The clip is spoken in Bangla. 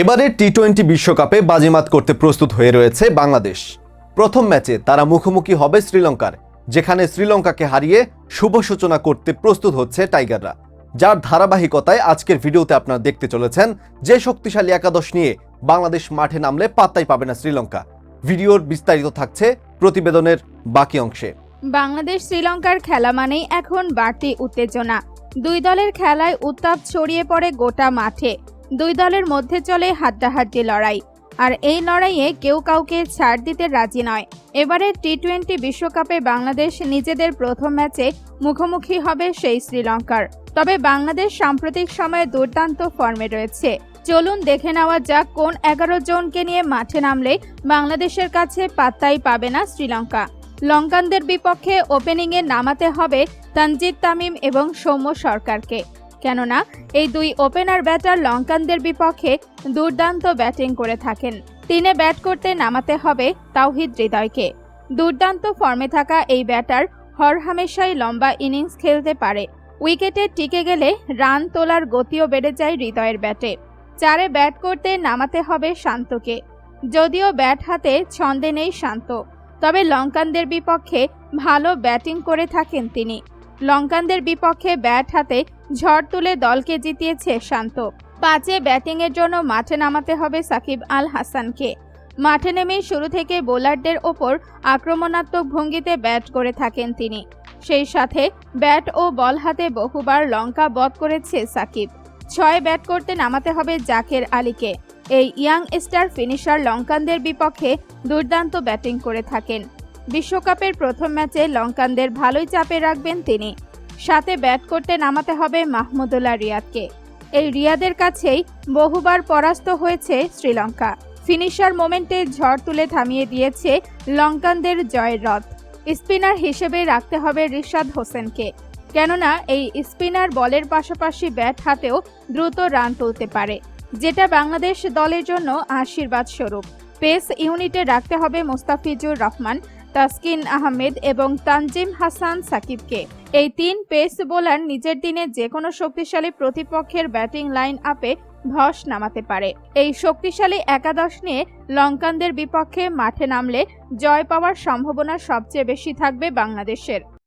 এবারে টি টোয়েন্টি বিশ্বকাপে বাজিমাত করতে প্রস্তুত হয়ে রয়েছে বাংলাদেশ। প্রথম ম্যাচে তারা মুখোমুখি হবে শ্রীলঙ্কার, যেখানে শ্রীলঙ্কাকে হারিয়ে শুভ সূচনা করতে প্রস্তুত হচ্ছে টাইগাররা। যার ধারাবাহিকতায় আজকের ভিডিওতে আপনারা দেখতে চলেছেন যে শক্তিশালী একাদশ নিয়ে বাংলাদেশ মাঠে নামলে পাত্তাই পাবে না শ্রীলঙ্কা। ভিডিওর বিস্তারিত থাকছে প্রতিবেদনের বাকি অংশে। বাংলাদেশ শ্রীলঙ্কার খেলা মানেই এখন বাড়তি উত্তেজনা। দুই দলের খেলায় উত্তাপ ছড়িয়ে পড়ে গোটা মাঠে। দুই দলের মধ্যে চলে হাড্ডাহাড্ডি লড়াই। আর এই লড়াইয়ে কেউ কাউকে ছাড় দিতে রাজি নয়। এবারে টি টোয়েন্টি বিশ্বকাপে বাংলাদেশ নিজেদের প্রথম ম্যাচে মুখোমুখি হবে সেই শ্রীলঙ্কার। তবে বাংলাদেশ সাম্প্রতিক সময়ে দুর্দান্ত ফর্মে রয়েছে। চলুন দেখে নেওয়া যাক কোন এগারো জনকে নিয়ে মাঠে নামলে বাংলাদেশের কাছে পাত্তাই পাবে না শ্রীলঙ্কা। লঙ্কানদের বিপক্ষে ওপেনিংয়ে নামাতে হবে তানজিদ তামিম এবং সৌম্য সরকারকে। কেননা এই দুই ওপেনার ব্যাটার লঙ্কানদের বিপক্ষে দুর্দান্ত ব্যাটিং করে থাকেন। তিনে ব্যাট করতে নামাতে হবে তাওহিদ হৃদয়কে। দুর্দান্ত ফর্মে থাকা এই ব্যাটার হরহামেশাই লম্বা ইনিংস খেলতে পারে। উইকেটে টিকে গেলে রান তোলার গতিও বেড়ে যায় হৃদয়ের ব্যাটে। চারে ব্যাট করতে নামাতে হবে শান্তকে। যদিও ব্যাট হাতে ছন্দে নেই শান্ত, তবে লঙ্কানদের বিপক্ষে ভালো ব্যাটিং করে থাকেন তিনি। লঙ্কানদের বিপক্ষে ব্যাট হাতে ঝড় তুলে দলকে জিতিয়েছে শান্ত। পাঁচে ব্যাটিংয়ের জন্য মাঠে নামাতে হবে সাকিব আল হাসানকে। মাঠে নেমেই শুরু থেকে বোলারদের ওপর আক্রমণাত্মক ভঙ্গিতে ব্যাট করে থাকেন তিনি। সেই সাথে ব্যাট ও বল হাতে বহুবার লঙ্কা বধ করেছে সাকিব। ছয় ব্যাট করতে নামাতে হবে জাকের আলীকে। এই ইয়াং স্টার ফিনিশার লঙ্কানদের বিপক্ষে দুর্দান্ত ব্যাটিং করে থাকেন। বিশ্বকাপের প্রথম ম্যাচে লঙ্কানদের ভালোই চাপে রাখবেন তিনি। সাথে ব্যাট করতে নামাতে হবে মাহমুদুল্লাহ রিয়াদকে। এই রিয়াদের কাছেই বহুবার পরাস্ত হয়েছে শ্রীলঙ্কা। ফিনিশার মোমেন্টে ঝড় তুলে থামিয়ে দিয়েছে লঙ্কানদের জয়ের রথ। স্পিনার হিসেবে রাখতে হবে রিশাদ হোসেনকে। কেননা, এই স্পিনার বলের পাশাপাশি ব্যাট হাতেও দ্রুত রান তুলতে পারে, যেটা বাংলাদেশ দলের জন্য আশীর্বাদ স্বরূপ পেস ইউনিটে রাখতে হবে মোস্তাফিজুর রহমান তাসকিন আহমেদ এবং তানজিম হাসান সাকিবকে। এই তিন পেস বোলার নিজের দিনে যে কোনো শক্তিশালী প্রতিপক্ষের ব্যাটিং লাইন আপে ধস নামাতে পারে। এই শক্তিশালী একাদশ নিয়ে লঙ্কানদের বিপক্ষে মাঠে নামলে জয় পাওয়ার সম্ভাবনা সবচেয়ে বেশি থাকবে বাংলাদেশের।